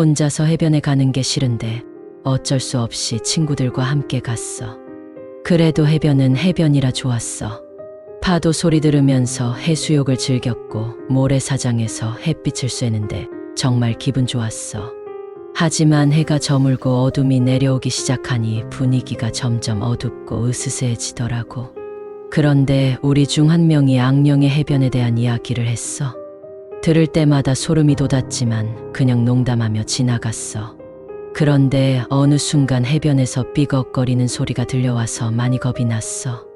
혼자서 해변에 가는 게 싫은데 어쩔 수 없이 친구들과 함께 갔어. 그래도 해변은 해변이라 좋았어. 파도 소리 들으면서 해수욕을 즐겼고 모래사장에서 햇빛을 쐬는데 정말 기분 좋았어. 하지만 해가 저물고 어둠이 내려오기 시작하니 분위기가 점점 어둡고 으스스해지더라고. 그런데 우리 중 한 명이 악령의 해변에 대한 이야기를 했어. 들을 때마다 소름이 돋았지만 그냥 농담하며 지나갔어. 그런데 어느 순간 해변에서 삐걱거리는 소리가 들려와서 많이 겁이 났어.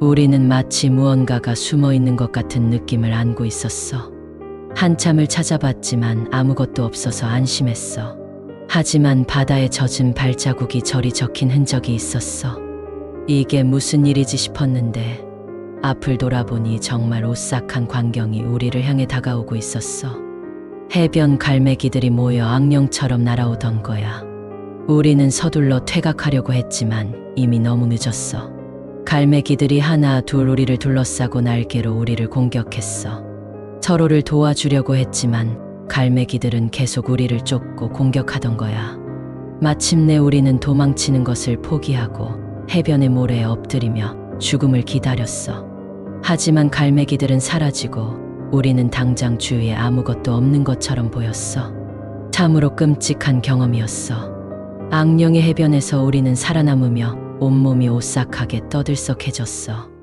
우리는 마치 무언가가 숨어 있는 것 같은 느낌을 안고 있었어. 한참을 찾아봤지만 아무것도 없어서 안심했어. 하지만 바다에 젖은 발자국이 저리 적힌 흔적이 있었어. 이게 무슨 일이지 싶었는데 앞을 돌아보니 정말 오싹한 광경이 우리를 향해 다가오고 있었어. 해변 갈매기들이 모여 악령처럼 날아오던 거야. 우리는 서둘러 퇴각하려고 했지만 이미 너무 늦었어. 갈매기들이 하나 둘 우리를 둘러싸고 날개로 우리를 공격했어. 서로를 도와주려고 했지만 갈매기들은 계속 우리를 쫓고 공격하던 거야. 마침내 우리는 도망치는 것을 포기하고 해변의 모래에 엎드리며 죽음을 기다렸어. 하지만 갈매기들은 사라지고 우리는 당장 주위에 아무것도 없는 것처럼 보였어. 참으로 끔찍한 경험이었어. 악령의 해변에서 우리는 살아남으며 온몸이 오싹하게 떠들썩해졌어.